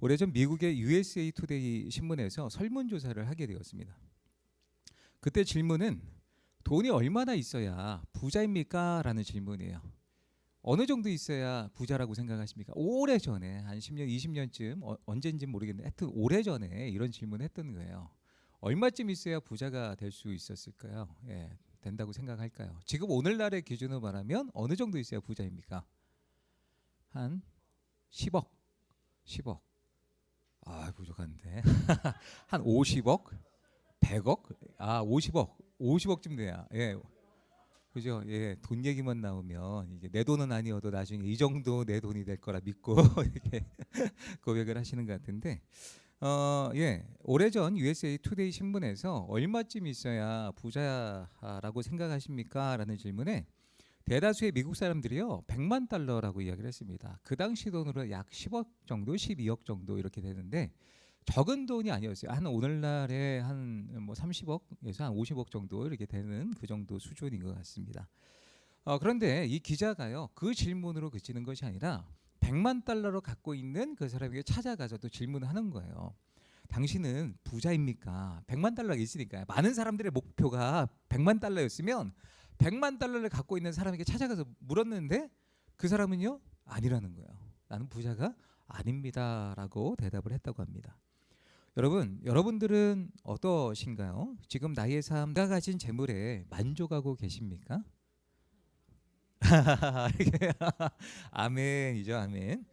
오래전 미국의 USA 투데이 신문에서 설문조사를 하게 되었습니다. 그때 질문은 돈이 얼마나 있어야 부자입니까? 라는 질문이에요. 어느 정도 있어야 부자라고 생각하십니까? 오래 전에 한 10년, 20년쯤 어, 언제인지 모르겠는데 하여튼 오래 전에 이런 질문을 했던 거예요. 얼마쯤 있어야 부자가 될 수 있었을까요? 예, 된다고 생각할까요? 지금 오늘날의 기준으로 말하면 어느 정도 있어야 부자입니까? 한 10억, 10억. 아 부족한데. 한 50억, 100억, 아 50억, 50억쯤 돼야. 예. 그죠? 예, 돈 얘기만 나오면 이게 내 돈은 아니어도 나중에 이 정도 내 돈이 될 거라 믿고 이렇게 고백을 하시는 것 같은데, 어, 예, 오래전 USA 투데이 신문에서 얼마쯤 있어야 부자라고 생각하십니까?라는 질문에 대다수의 미국 사람들이요 100만 달러라고 이야기를 했습니다. 그 당시 돈으로 약 10억 정도, 12억 정도 이렇게 되는데 적은 돈이 아니었어요. 한 오늘날에 한 뭐 30억에서 한 50억 정도 이렇게 되는 그 정도 수준인 것 같습니다. 어, 그런데 이 기자가요 그 질문으로 그치는 것이 아니라 100만 달러로 갖고 있는 그 사람에게 찾아가서 또 질문하는 거예요. 당신은 부자입니까? 100만 달러가 있으니까 많은 사람들의 목표가 100만 달러였으면 100만 달러를 갖고 있는 사람에게 찾아가서 물었는데 그 사람은요 아니라는 거예요. 나는 부자가 아닙니다라고 대답을 했다고 합니다. 여러분, 여러분들은 어떠신가요? 지금 나의 삶과 가진 재물에 만족하고 계십니까? 아멘이죠, 아멘.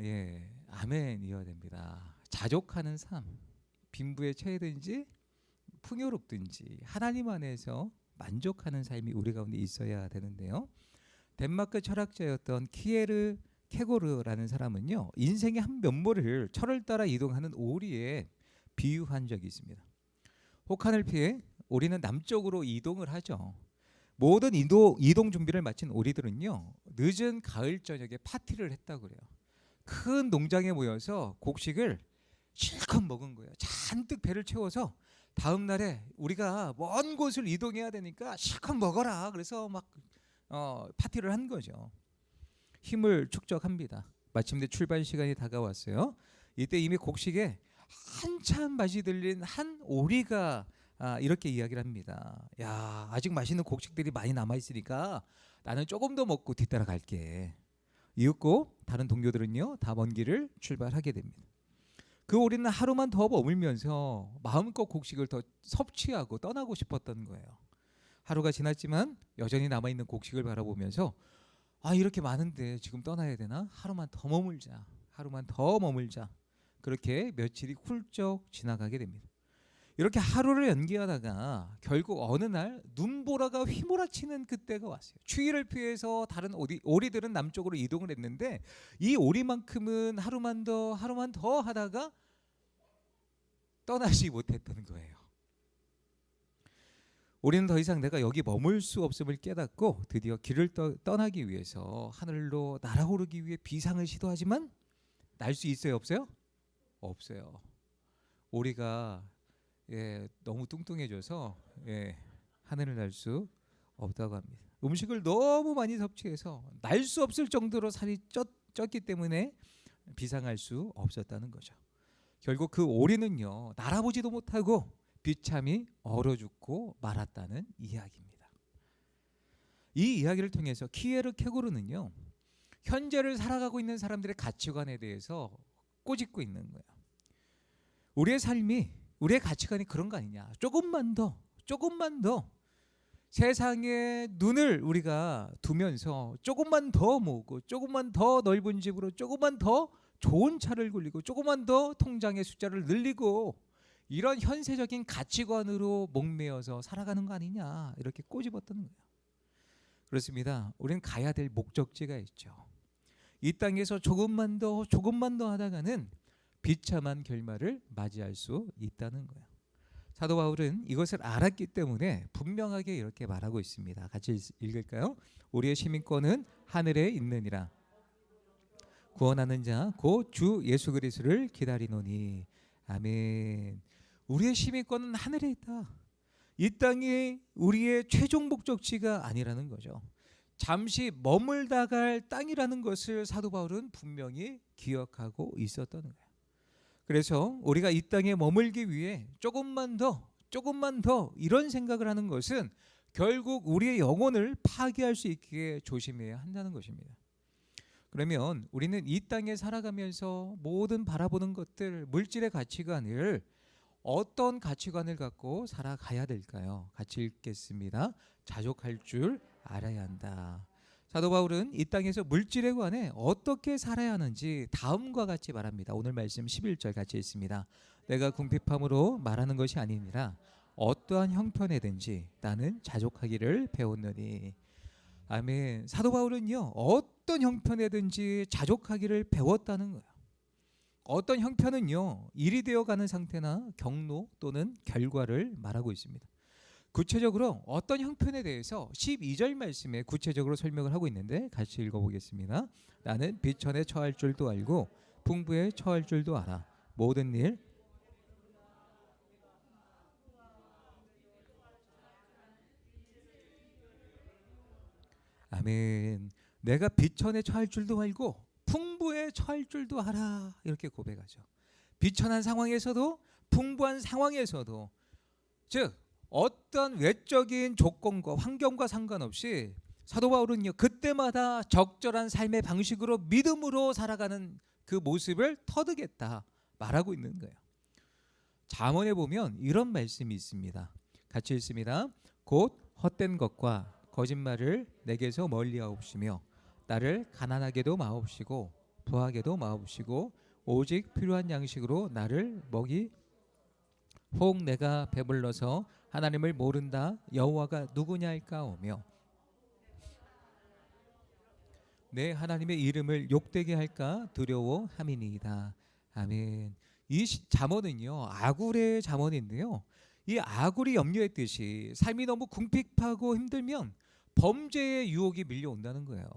예, 아멘이어야 됩니다. 자족하는 삶, 빈부에 처해든지 풍요롭든지 하나님 안에서 만족하는 삶이 우리 가운데 있어야 되는데요. 덴마크 철학자였던 키에르 케고르라는 사람은요 인생의 한 면모를 철을 따라 이동하는 오리에 비유한 적이 있습니다. 혹한을 피해 오리는 남쪽으로 이동을 하죠. 모든 이동, 이동 준비를 마친 오리들은요 늦은 가을 저녁에 파티를 했다고 그래요. 큰 농장에 모여서 곡식을 실컷 먹은 거예요. 잔뜩 배를 채워서 다음 날에 우리가 먼 곳을 이동해야 되니까 실컷 먹어라. 그래서 막 어, 파티를 한 거죠. 힘을 축적합니다. 마침내 출발 시간이 다가왔어요. 이때 이미 곡식에 한참 맛이 들린 한 오리가 아, 이렇게 이야기를 합니다. 야 아직 맛있는 곡식들이 많이 남아 있으니까 나는 조금 더 먹고 뒤따라 갈게. 이윽고 다른 동료들은요 다 먼 길을 출발하게 됩니다. 그 오리는 하루만 더 머물면서 마음껏 곡식을 더 섭취하고 떠나고 싶었던 거예요. 하루가 지났지만 여전히 남아 있는 곡식을 바라보면서 아 이렇게 많은데 지금 떠나야 되나? 하루만 더 머물자. 하루만 더 머물자. 그렇게 며칠이 훌쩍 지나가게 됩니다. 이렇게 하루를 연기하다가 결국 어느 날 눈보라가 휘몰아치는 그때가 왔어요. 추위를 피해서 다른 오리, 오리들은 남쪽으로 이동을 했는데 이 오리만큼은 하루만 더 하루만 더 하다가 떠나지 못했던 거예요. 우리는 더 이상 내가 여기 머물 수 없음을 깨닫고 드디어 길을 떠, 떠나기 위해서 하늘로 날아오르기 위해 비상을 시도하지만 날 수 있어요 없어요? 없어요. 우리가 예, 너무 뚱뚱해져서 예, 하늘을 날 수 없다고 합니다. 음식을 너무 많이 섭취해서 날 수 없을 정도로 살이 쪘, 쪘기 때문에 비상할 수 없었다는 거죠. 결국 그 오리는요 날아보지도 못하고 비참히 얼어 죽고 말았다는 이야기입니다. 이 이야기를 통해서 키에르 케고르는요 현재를 살아가고 있는 사람들의 가치관에 대해서 꼬집고 있는 거예요. 우리의 삶이 우리의 가치관이 그런 거 아니냐? 조금만 더, 조금만 더 세상에 눈을 우리가 두면서 조금만 더 모으고 조금만 더 넓은 집으로 조금만 더 좋은 차를 굴리고 조금만 더 통장의 숫자를 늘리고 이런 현세적인 가치관으로 목매어서 살아가는 거 아니냐 이렇게 꼬집었던 거예요. 그렇습니다. 우리는 가야 될 목적지가 있죠. 이 땅에서 조금만 더 조금만 더 하다가는 비참한 결말을 맞이할 수 있다는 거예요. 사도 바울은 이것을 알았기 때문에 분명하게 이렇게 말하고 있습니다. 같이 읽을까요? 우리의 시민권은 하늘에 있느니라. 구원하는 자 곧 주 예수 그리스도를 기다리노니 아멘. 우리의 시민권은 하늘에 있다. 이 땅이 우리의 최종 목적지가 아니라는 거죠. 잠시 머물다 갈 땅이라는 것을 사도 바울은 분명히 기억하고 있었던 거예요. 그래서 우리가 이 땅에 머물기 위해 조금만 더 조금만 더 이런 생각을 하는 것은 결국 우리의 영혼을 파괴할 수 있게 조심해야 한다는 것입니다. 그러면 우리는 이 땅에 살아가면서 모든 바라보는 것들 물질의 가치관을 어떤 가치관을 갖고 살아가야 될까요? 같이 읽겠습니다. 자족할 줄 알아야 한다. 사도 바울은 이 땅에서 물질에 관해 어떻게 살아야 하는지 다음과 같이 말합니다. 오늘 말씀 11절 같이 읽습니다. 내가 궁핍함으로 말하는 것이 아니니라 어떠한 형편에든지 나는 자족하기를 배웠느니 아멘. 사도 바울은요 어떤 형편에든지 자족하기를 배웠다는 거예요. 어떤 형편은요 일이 되어가는 상태나 경로 또는 결과를 말하고 있습니다. 구체적으로 어떤 형편에 대해서 12절 말씀에 구체적으로 설명을 하고 있는데 같이 읽어보겠습니다. 나는 비천에 처할 줄도 알고 풍부에 처할 줄도 알아. 모든 일 아멘. 내가 비천에 처할 줄도 알고 풍부에 처할 줄도 알아. 이렇게 고백하죠. 비천한 상황에서도 풍부한 상황에서도 즉 어떤 외적인 조건과 환경과 상관없이 사도 바울은요 그때마다 적절한 삶의 방식으로 믿음으로 살아가는 그 모습을 터득했다 말하고 있는 거예요. 잠언에 보면 이런 말씀이 있습니다. 같이 읽습니다. 곧 헛된 것과 거짓말을 내게서 멀리하옵시며 나를 가난하게도 마옵시고 부하게도 마옵시고 오직 필요한 양식으로 나를 먹이 혹 내가 배불러서 하나님을 모른다 여호와가 누구냐일까 오며 내 하나님의 이름을 욕되게 할까 두려워함이니이다. 아멘. 이 시- 잠언은요 아굴의 잠언인데요. 이 아굴이 염려했듯이 삶이 너무 궁핍하고 힘들면 범죄의 유혹이 밀려온다는 거예요.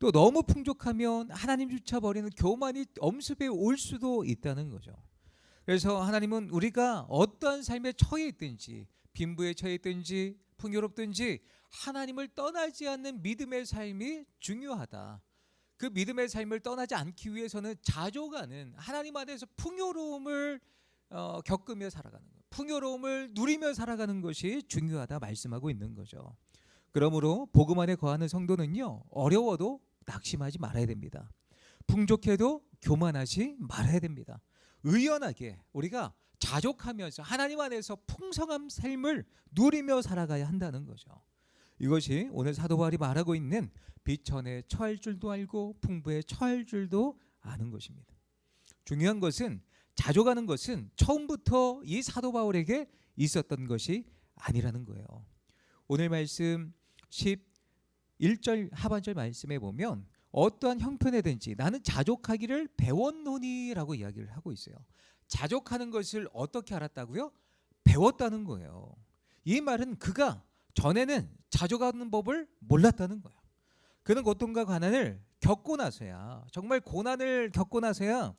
또 너무 풍족하면 하나님조차 버리는 교만이 엄습해 올 수도 있다는 거죠. 그래서 하나님은 우리가 어떠한 삶에 처해 있든지 빈부에 처해 있든지 풍요롭든지 하나님을 떠나지 않는 믿음의 삶이 중요하다. 그 믿음의 삶을 떠나지 않기 위해서는 자족하는 하나님 안에서 풍요로움을 어, 겪으며 살아가는 것, 풍요로움을 누리며 살아가는 것이 중요하다 말씀하고 있는 거죠. 그러므로 복음 안에 거하는 성도는요 어려워도 낙심하지 말아야 됩니다. 풍족해도 교만하지 말아야 됩니다. 의연하게 우리가 자족하면서 하나님 안에서 풍성한 삶을 누리며 살아가야 한다는 거죠. 이것이 오늘 사도 바울이 말하고 있는 비천에 처할 줄도 알고 풍부에 처할 줄도 아는 것입니다. 중요한 것은 자족하는 것은 처음부터 이 사도 바울에게 있었던 것이 아니라는 거예요. 오늘 말씀 11절 하반절 말씀에 보면 어떠한 형편에든지 나는 자족하기를 배웠노니라고 이야기를 하고 있어요. 자족하는 것을 어떻게 알았다고요? 배웠다는 거예요. 이 말은 그가 전에는 자족하는 법을 몰랐다는 거예요. 그는 고통과 가난을 겪고 나서야 정말 고난을 겪고 나서야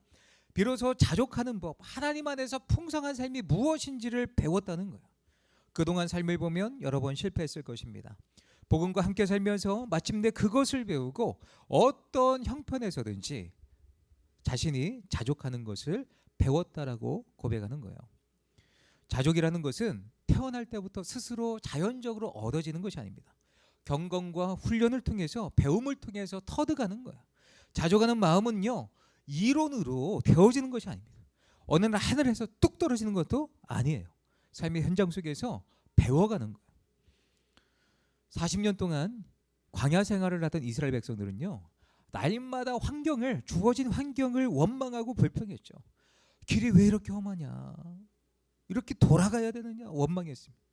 비로소 자족하는 법, 하나님 안에서 풍성한 삶이 무엇인지를 배웠다는 거예요. 그동안 삶을 보면 여러 번 실패했을 것입니다. 복음과 함께 살면서 마침내 그것을 배우고 어떤 형편에서든지 자신이 자족하는 것을 배웠다라고 고백하는 거예요. 자족이라는 것은 태어날 때부터 스스로 자연적으로 얻어지는 것이 아닙니다. 경건과 훈련을 통해서 배움을 통해서 터득하는 거야. 자족하는 마음은요 이론으로 되어지는 것이 아닙니다. 어느 날 하늘에서 뚝 떨어지는 것도 아니에요. 삶의 현장 속에서 배워가는 거예요. 40년 동안 광야 생활을 하던 이스라엘 백성들은요 날마다 환경을 주어진 환경을 원망하고 불평했죠. 길이 왜 이렇게 험하냐? 이렇게 돌아가야 되느냐? 원망했습니다.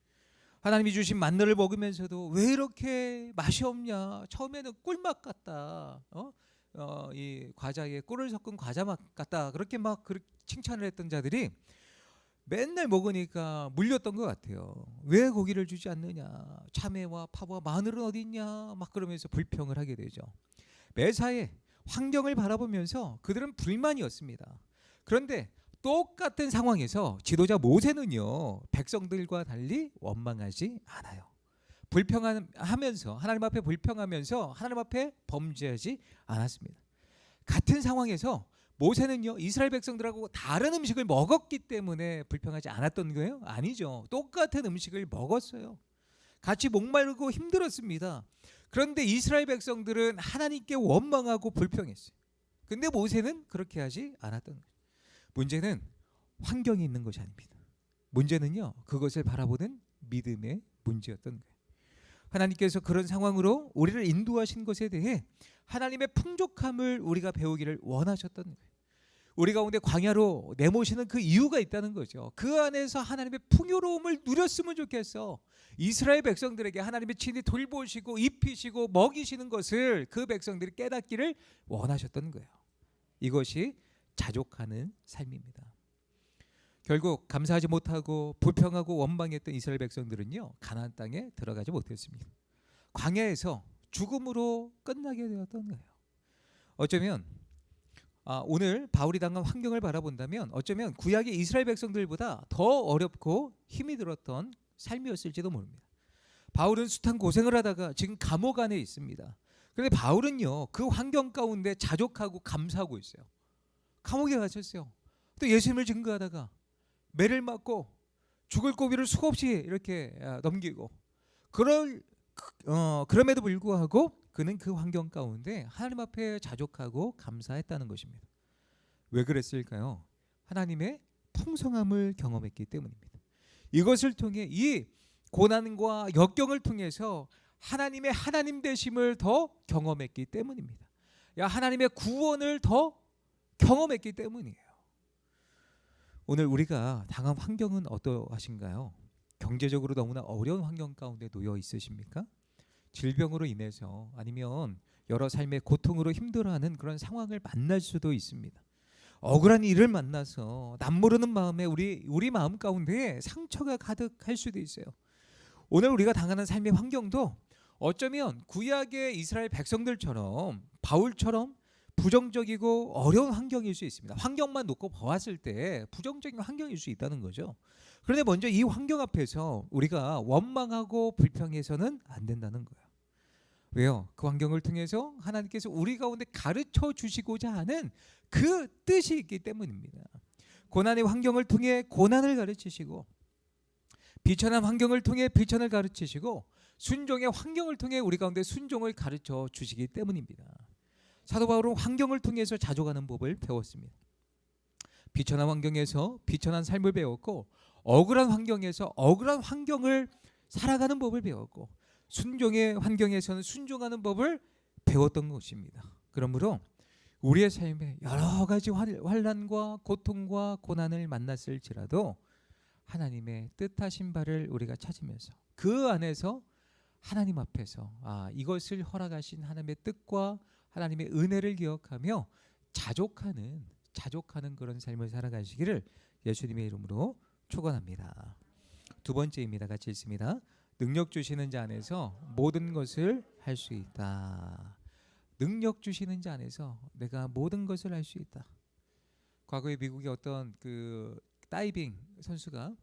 하나님이 주신 만나를 먹으면서도 왜 이렇게 맛이 없냐? 처음에는 꿀맛 같다. 어? 어, 이 과자에 꿀을 섞은 과자 맛 같다. 그렇게 막 그렇게 칭찬을 했던 자들이 맨날 먹으니까 물렸던 것 같아요. 왜 고기를 주지 않느냐? 참외와 파와 마늘은 어디 있냐? 막 그러면서 불평을 하게 되죠. 매사에 환경을 바라보면서 그들은 불만이었습니다. 그런데 똑같은 상황에서 지도자 모세는요 백성들과 달리 원망하지 않아요. 불평하면서 하나님 앞에 불평하면서 하나님 앞에 범죄하지 않았습니다. 같은 상황에서 모세는요 이스라엘 백성들하고 다른 음식을 먹었기 때문에 불평하지 않았던 거예요? 아니죠. 똑같은 음식을 먹었어요. 같이 목마르고 힘들었습니다. 그런데 이스라엘 백성들은 하나님께 원망하고 불평했어요. 근데 모세는 그렇게 하지 않았던 거예요. 문제는 환경이 있는 것이 아닙니다. 문제는요 그것을 바라보는 믿음의 문제였던 거예요. 하나님께서 그런 상황으로 우리를 인도하신 것에 대해 하나님의 풍족함을 우리가 배우기를 원하셨던 거예요. 우리 가운데 광야로 내모시는 그 이유가 있다는 거죠. 그 안에서 하나님의 풍요로움을 누렸으면 좋겠어. 이스라엘 백성들에게 하나님의 친히 돌보시고 입히시고 먹이시는 것을 그 백성들이 깨닫기를 원하셨던 거예요. 이것이 자족하는 삶입니다. 결국 감사하지 못하고 불평하고 원망했던 이스라엘 백성들은요 가나안 땅에 들어가지 못했습니다. 광야에서 죽음으로 끝나게 되었던 거예요. 어쩌면 아, 오늘 바울이 당한 환경을 바라본다면 어쩌면 구약의 이스라엘 백성들보다 더 어렵고 힘이 들었던 삶이었을지도 모릅니다. 바울은 숱한 고생을 하다가 지금 감옥 안에 있습니다. 그런데 바울은요 그 환경 가운데 자족하고 감사하고 있어요. 감옥에 갇혔어요. 또 예수님을 증거하다가 매를 맞고 죽을 고비를 수없이 이렇게 아, 넘기고 그럴 어, 그럼에도 불구하고 그는 그 환경 가운데 하나님 앞에 자족하고 감사했다는 것입니다. 왜 그랬을까요? 하나님의 풍성함을 경험했기 때문입니다. 이것을 통해 이 고난과 역경을 통해서 하나님의 하나님 되심을 더 경험했기 때문입니다. 야 하나님의 구원을 더 경험했기 때문이에요. 오늘 우리가 당한 환경은 어떠하신가요? 경제적으로 너무나 어려운 환경 가운데 놓여 있으십니까? 질병으로 인해서 아니면 여러 삶의 고통으로 힘들어하는 그런 상황을 만날 수도 있습니다. 억울한 일을 만나서 남모르는 마음에 우리 우리 마음 가운데 상처가 가득할 수도 있어요. 오늘 우리가 당하는 삶의 환경도 어쩌면 구약의 이스라엘 백성들처럼 바울처럼 부정적이고 어려운 환경일 수 있습니다. 환경만 놓고 보았을 때 부정적인 환경일 수 있다는 거죠. 그런데 먼저 이 환경 앞에서 우리가 원망하고 불평해서는 안 된다는 거예요. 왜요? 그 환경을 통해서 하나님께서 우리 가운데 가르쳐 주시고자 하는 그 뜻이 있기 때문입니다. 고난의 환경을 통해 고난을 가르치시고 비천한 환경을 통해 비천을 가르치시고 순종의 환경을 통해 우리 가운데 순종을 가르쳐 주시기 때문입니다. 사도 바울은 환경을 통해서 자족하는 법을 배웠습니다. 비천한 환경에서 비천한 삶을 배웠고 억울한 환경에서 억울한 환경을 살아가는 법을 배웠고 순종의 환경에서는 순종하는 법을 배웠던 것입니다. 그러므로 우리의 삶에 여러 가지 환란과 고통과 고난을 만났을지라도 하나님의 뜻하신 바를 우리가 찾으면서 그 안에서 하나님 앞에서 아 이것을 허락하신 하나님의 뜻과 하나님의 은혜를 기억하며 자족하는 자족하는 그런 삶을 살아가시기를 예수님의 이름으로 축원합니다. 두 번째입니다. 같이 읽습니다. 능력 주시는 자 안에서 모든 것을 할 수 있다. 능력 주시는 자 안에서 내가 모든 것을 할 수 있다. 과거에 미국의 어떤 그 다이빙 선수가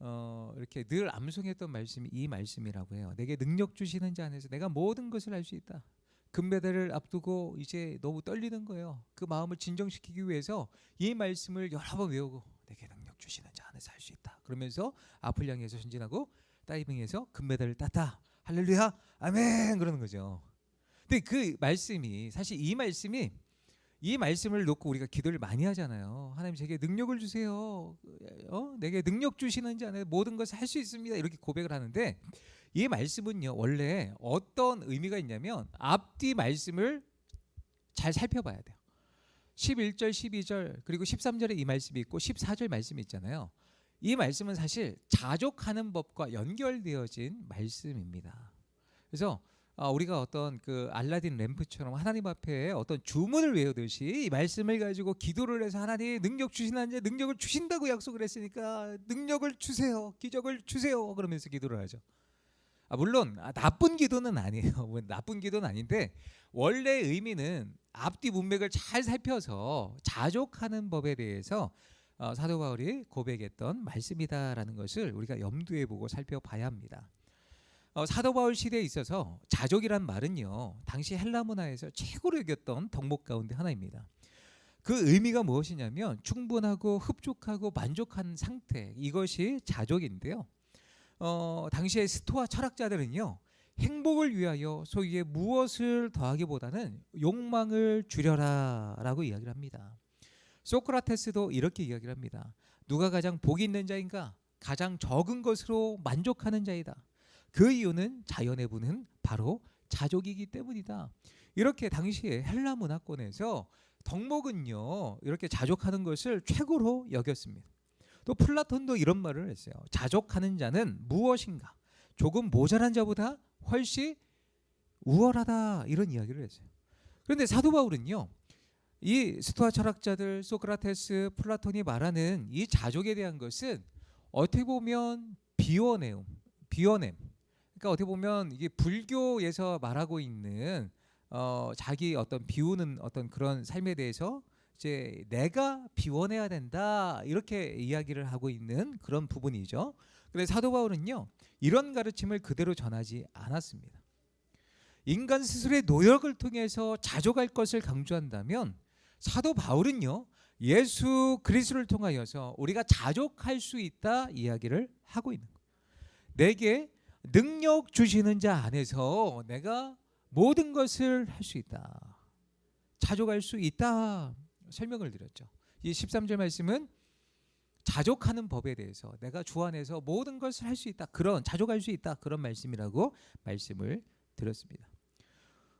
어 이렇게 늘 암송했던 말씀이 이 말씀이라고 해요. 내게 능력 주시는 자 안에서 내가 모든 것을 할 수 있다. 금메달을 앞두고 이제 너무 떨리는 거예요. 그 마음을 진정시키기 위해서 이 말씀을 여러 번 외우고 내게 능력 주시는 자 안에서 할 수 있다. 그러면서 앞을 향해서 전진하고 다이빙에서 금메달을 땄다. 할렐루야, 아멘 그러는 거죠. 근데 그 말씀이 사실 이 말씀이 이 말씀을 놓고 우리가 기도를 많이 하잖아요. 하나님 제게 능력을 주세요. 어? 내게 능력 주시는 자 안에 모든 것을 할 수 있습니다. 이렇게 고백을 하는데 이 말씀은요 원래 어떤 의미가 있냐면 앞뒤 말씀을 잘 살펴봐야 돼요. 11절, 12절 그리고 13절에 이 말씀이 있고 14절 말씀이 있잖아요. 이 말씀은 사실 자족하는 법과 연결되어진 말씀입니다. 그래서 아, 우리가 어떤 그 알라딘 램프처럼 하나님 앞에 어떤 주문을 외우듯이 이 말씀을 가지고 기도를 해서 하나님 능력 주시는 능력을 주신다고 약속을 했으니까 능력을 주세요, 기적을 주세요 그러면서 기도를 하죠. 아, 물론 아, 나쁜 기도는 아니에요. 뭐 나쁜 기도는 아닌데 원래 의미는 앞뒤 문맥을 잘 살펴서 자족하는 법에 대해서 어, 사도 바울이 고백했던 말씀이다라는 것을 우리가 염두에 보고 살펴봐야 합니다. 어, 사도 바울 시대에 있어서 자족이란 말은요 당시 헬라 문화에서 최고로 여겼던 덕목 가운데 하나입니다. 그 의미가 무엇이냐면 충분하고 흡족하고 만족한 상태 이것이 자족인데요. 어, 당시의 스토아 철학자들은요 행복을 위하여 소위에 무엇을 더하기보다는 욕망을 줄여라라고 이야기를 합니다. 소크라테스도 이렇게 이야기를 합니다. 누가 가장 복이 있는 자인가? 가장 적은 것으로 만족하는 자이다. 그 이유는 자연의 분은 바로 자족이기 때문이다. 이렇게 당시에 헬라 문화권에서 덕목은요 이렇게 자족하는 것을 최고로 여겼습니다. 또 플라톤도 이런 말을 했어요. 자족하는 자는 무엇인가? 조금 모자란 자보다 훨씬 우월하다 이런 이야기를 했어요. 그런데 사도 바울은요. 이 스토아 철학자들 소크라테스, 플라톤이 말하는 이 자족에 대한 것은 어떻게 보면 비워내움, 비워냄. 그러니까 어떻게 보면 이게 불교에서 말하고 있는 어, 자기 어떤 비우는 어떤 그런 삶에 대해서 이제 내가 비워내야 된다 이렇게 이야기를 하고 있는 그런 부분이죠. 그래서 사도 바울은요 이런 가르침을 그대로 전하지 않았습니다. 인간 스스로의 노력을 통해서 자족할 것을 강조한다면 사도 바울은요 예수 그리스도를 통하여서 우리가 자족할 수 있다 이야기를 하고 있는 거예요. 내게 능력 주시는 자 안에서 내가 모든 것을 할 수 있다. 자족할 수 있다. 설명을 드렸죠. 이 13절 말씀은 자족하는 법에 대해서 내가 주 안에서 모든 것을 할 수 있다. 그런 자족할 수 있다. 그런 말씀이라고 말씀을 드렸습니다.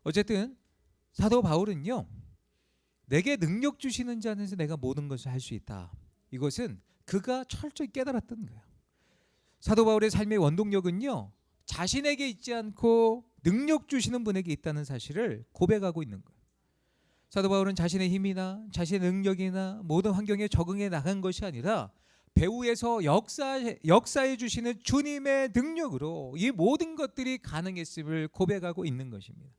어쨌든 사도 바울은요. 내게 능력 주시는 자 안에서 내가 모든 것을 할 수 있다. 이것은 그가 철저히 깨달았던 거예요. 사도 바울의 삶의 원동력은요. 자신에게 있지 않고 능력 주시는 분에게 있다는 사실을 고백하고 있는 거예요. 사도 바울은 자신의 힘이나 자신의 능력이나 모든 환경에 적응해 나간 것이 아니라 배후에서 역사 역사해 주시는 주님의 능력으로 이 모든 것들이 가능했음을 고백하고 있는 것입니다.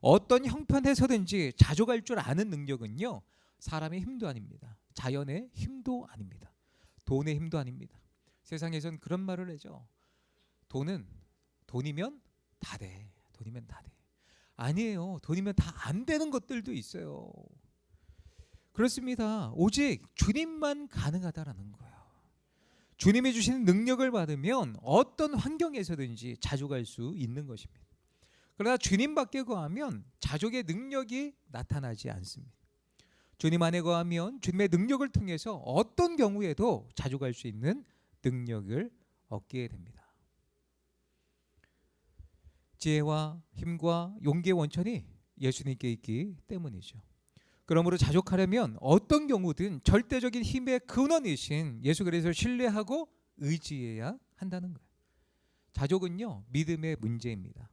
어떤 형편에서든지 자족할 줄 아는 능력은요 사람의 힘도 아닙니다. 자연의 힘도 아닙니다. 돈의 힘도 아닙니다. 세상에선 그런 말을 하죠. 돈은 돈이면 다 돼. 돈이면 다 돼. 아니에요. 돈이면 다 안 되는 것들도 있어요. 그렇습니다. 오직 주님만 가능하다라는 거예요. 주님이 주시는 능력을 받으면 어떤 환경에서든지 자족할 수 있는 것입니다. 그러나 주님밖에 거하면 자족의 능력이 나타나지 않습니다. 주님 안에 거하면 주님의 능력을 통해서 어떤 경우에도 자족할 수 있는 능력을 얻게 됩니다. 지혜와 힘과 용기의 원천이 예수님께 있기 때문이죠. 그러므로 자족하려면 어떤 경우든 절대적인 힘의 근원이신 예수 그리스도를 신뢰하고 의지해야 한다는 거예요. 자족은요 믿음의 문제입니다.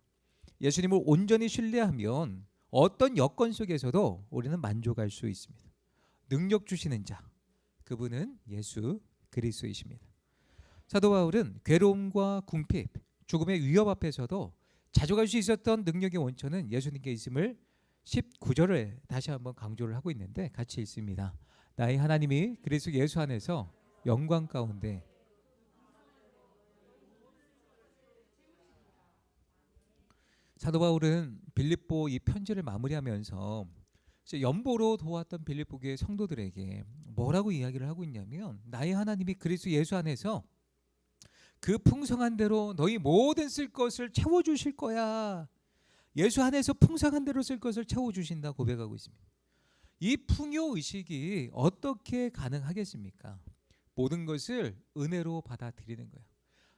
예수님을 온전히 신뢰하면 어떤 여건 속에서도 우리는 만족할 수 있습니다. 능력 주시는 자 그분은 예수 그리스도이십니다. 사도 바울은 괴로움과 궁핍, 죽음의 위협 앞에서도 자족할 수 있었던 능력의 원천은 예수님께 있음을 19절을 다시 한번 강조를 하고 있는데 같이 읽습니다. 나의 하나님이 그리스도 예수 안에서 영광 가운데 사도 바울은 빌립보 이 편지를 마무리하면서 연보로 도왔던 빌립보 교회 성도들에게 뭐라고 이야기를 하고 있냐면 나의 하나님이 그리스도 예수 안에서 그 풍성한 대로 너희 모든 쓸 것을 채워 주실 거야. 예수 안에서 풍성한 대로 쓸 것을 채워 주신다 고백하고 있습니다. 이 풍요 의식이 어떻게 가능하겠습니까? 모든 것을 은혜로 받아들이는 거예요.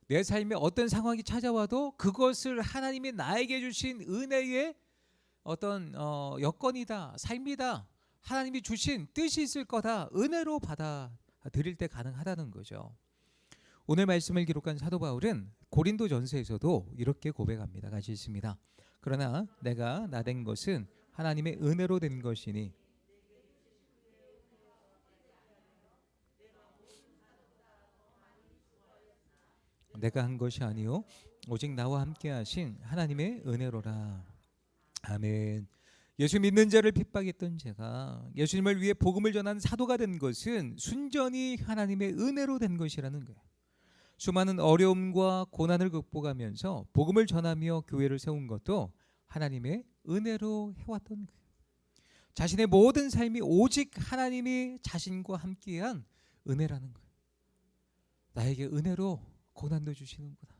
내 삶에 어떤 상황이 찾아와도 그것을 하나님이 나에게 주신 은혜의 어떤 어, 여건이다, 삶이다. 하나님이 주신 뜻이 있을 거다. 은혜로 받아들일 때 가능하다는 거죠. 오늘 말씀을 기록한 사도 바울은 고린도 전서에서도 이렇게 고백합니다. 같이 있습니다. 그러나 내가 나 된 것은 하나님의 은혜로 된 것이니 내가 한 것이 아니요 오직 나와 함께 하신 하나님의 은혜로라. 아멘. 예수 믿는 자를 핍박했던 제가 예수님을 위해 복음을 전한 사도가 된 것은 순전히 하나님의 은혜로 된 것이라는 거예요. 수많은 어려움과 고난을 극복하면서 복음을 전하며 교회를 세운 것도 하나님의 은혜로 해왔던 거예요. 자신의 모든 삶이 오직 하나님이 자신과 함께한 은혜라는 거예요. 나에게 은혜로 고난도 주시는구나.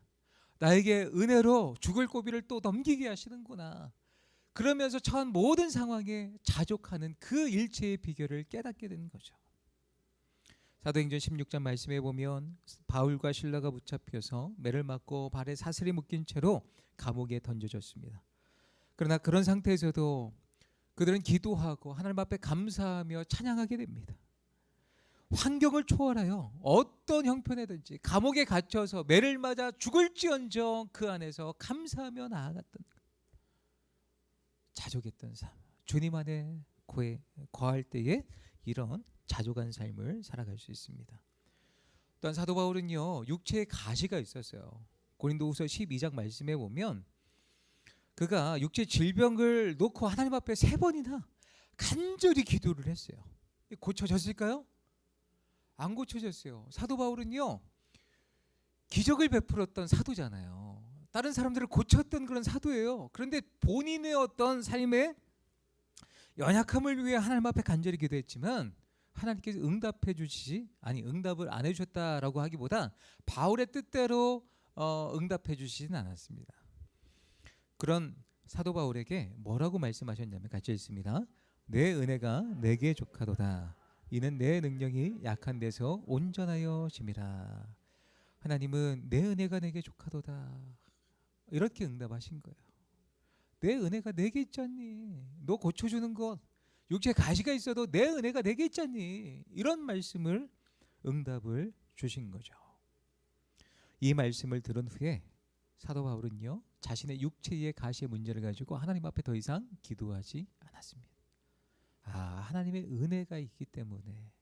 나에게 은혜로 죽을 고비를 또 넘기게 하시는구나. 그러면서 처한 모든 상황에 자족하는 그 일체의 비결을 깨닫게 되는 거죠. 사도행전 16장 말씀에 보면 바울과 신라가 붙잡혀서 매를 맞고 발에 사슬이 묶인 채로 감옥에 던져졌습니다. 그러나 그런 상태에서도 그들은 기도하고 하나님 앞에 감사하며 찬양하게 됩니다. 환경을 초월하여 어떤 형편에든지 감옥에 갇혀서 매를 맞아 죽을지언정 그 안에서 감사하며 나아갔던 자족했던 삶. 주님 안에 거해, 거할 때에 이런 자족한 삶을 살아갈 수 있습니다. 또한 사도 바울은요 육체에 가시가 있었어요. 고린도후서 12장 말씀에 보면 그가 육체 질병을 놓고 하나님 앞에 세 번이나 간절히 기도를 했어요. 고쳐졌을까요? 안 고쳐졌어요. 사도 바울은요 기적을 베풀었던 사도잖아요. 다른 사람들을 고쳤던 그런 사도예요. 그런데 본인의 어떤 삶의 연약함을 위해 하나님 앞에 간절히 기도했지만 하나님께서 응답해 주시지 아니 응답을 안 해주셨다라고 하기보다 바울의 뜻대로 어, 응답해 주시진 않았습니다. 그런 사도 바울에게 뭐라고 말씀하셨냐면 같이 읽습니다. 내 은혜가 내게 족하도다. 이는 내 능력이 약한 데서 온전하여 짐이라. 하나님은 내 은혜가 내게 족하도다. 이렇게 응답하신 거예요. 내 은혜가 내게 있잖니. 너 고쳐주는 것 육체 가시가 있어도 내 은혜가 있잖니. 이런 말씀을 응답을 주신 거죠. 이 말씀을 들은 후에 사도 바울은요 자신의 육체의 가시의 문제를 가지고 하나님 앞에 더 이상 기도하지 않았습니다. 아 하나님의 은혜가 있기 때문에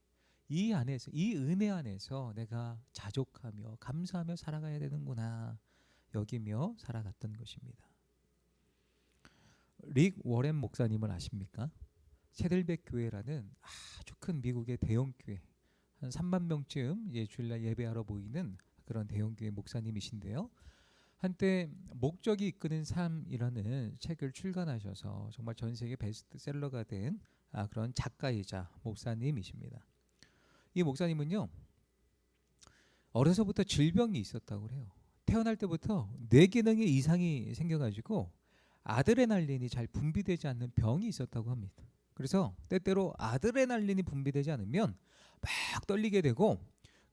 이 안에서 이 은혜 안에서 내가 자족하며 감사하며 살아가야 되는구나 여기며 살아갔던 것입니다. 릭 워렌 목사님을 아십니까? 세들백 교회라는 아주 큰 미국의 대형 교회 한 3만 명쯤 예, 주일날 예배하러 모이는 그런 대형 교회 목사님이신데요. 한때 목적이 이끄는 삶이라는 책을 출간하셔서 정말 전 세계 베스트셀러가 된 아, 그런 작가이자 목사님이십니다. 이 목사님은요 어려서부터 질병이 있었다고 그래요. 태어날 때부터 뇌 기능에 이상이 생겨가지고 아드레날린이 잘 분비되지 않는 병이 있었다고 합니다. 그래서 때때로 아드레날린이 분비되지 않으면 막 떨리게 되고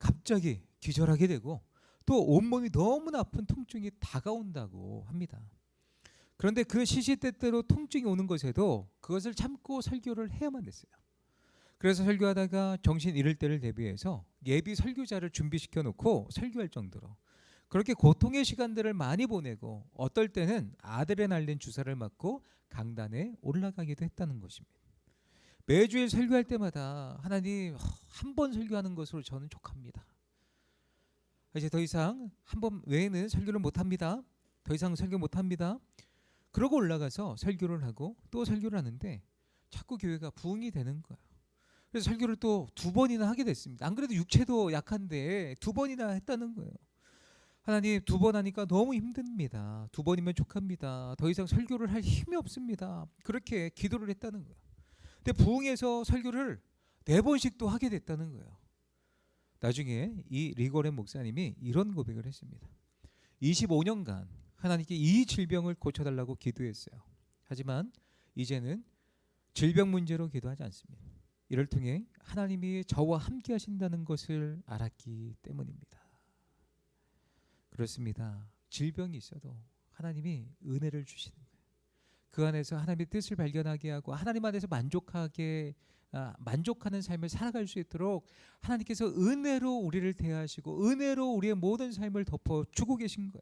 갑자기 기절하게 되고 또 온몸이 너무나 아픈 통증이 다가온다고 합니다. 그런데 그 시시때때로 통증이 오는 것에도 그것을 참고 설교를 해야만 됐어요. 그래서 설교하다가 정신 잃을 때를 대비해서 예비 설교자를 준비시켜 놓고 설교할 정도로 그렇게 고통의 시간들을 많이 보내고 어떨 때는 아드레날린 주사를 맞고 강단에 올라가기도 했다는 것입니다. 매주일 설교할 때마다 하나님 한 번 설교하는 것으로 저는 족합니다. 이제 더 이상 한 번 외에는 설교를 못 합니다. 더 이상 설교 못 합니다. 그러고 올라가서 설교를 하고 또 설교를 하는데 자꾸 교회가 부흥이 되는 거예요. 그래서 설교를 또 두 번이나 하게 됐습니다. 안 그래도 육체도 약한데 두 번이나 했다는 거예요. 하나님 두 번 하니까 너무 힘듭니다. 두 번이면 족합니다. 더 이상 설교를 할 힘이 없습니다. 그렇게 기도를 했다는 거예요. 근데 부흥에서 설교를 네 번씩도 하게 됐다는 거예요. 나중에 이 리고렌 목사님이 이런 고백을 했습니다. 25년간 하나님께 이 질병을 고쳐달라고 기도했어요. 하지만 이제는 질병 문제로 기도하지 않습니다. 이를 통해 하나님이 저와 함께 하신다는 것을 알았기 때문입니다. 그렇습니다. 질병이 있어도 하나님이 은혜를 주시는. 그 안에서 하나님의 뜻을 발견하게 하고 하나님 안에서 만족하게 아, 만족하는 삶을 살아갈 수 있도록 하나님께서 은혜로 우리를 대하시고 은혜로 우리의 모든 삶을 덮어 주고 계신 거예요.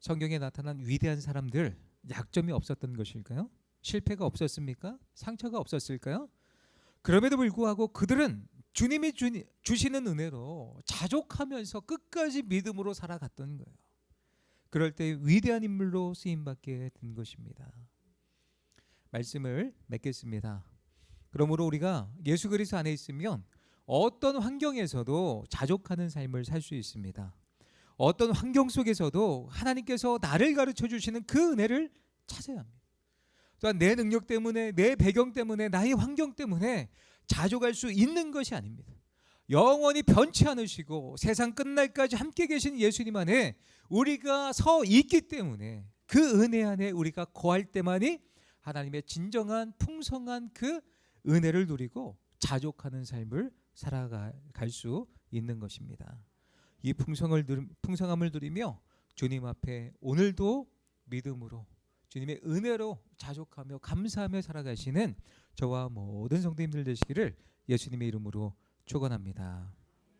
성경에 나타난 위대한 사람들 약점이 없었던 것일까요? 실패가 없었습니까? 상처가 없었을까요? 그럼에도 불구하고 그들은 주님이 주시는 은혜로 자족하면서 끝까지 믿음으로 살아갔던 거예요. 그럴 때 위대한 인물로 쓰임 받게 된 것입니다. 말씀을 맺겠습니다. 그러므로 우리가 예수 그리스도 안에 있으면 어떤 환경에서도 자족하는 삶을 살 수 있습니다. 어떤 환경 속에서도 하나님께서 나를 가르쳐 주시는 그 은혜를 찾아야 합니다. 또한 내 능력 때문에 내 배경 때문에 나의 환경 때문에 자족할 수 있는 것이 아닙니다. 영원히 변치 않으시고 세상 끝날까지 함께 계신 예수님 안에 우리가 서 있기 때문에 그 은혜 안에 우리가 거할 때만이 하나님의 진정한 풍성한 그 은혜를 누리고 자족하는 삶을 살아갈 수 있는 것입니다. 이 풍성을 풍성함을 누리며 주님 앞에 오늘도 믿음으로 주님의 은혜로 자족하며 감사하며 살아가시는 저와 모든 성도님들 되시기를 예수님의 이름으로 축원합니다.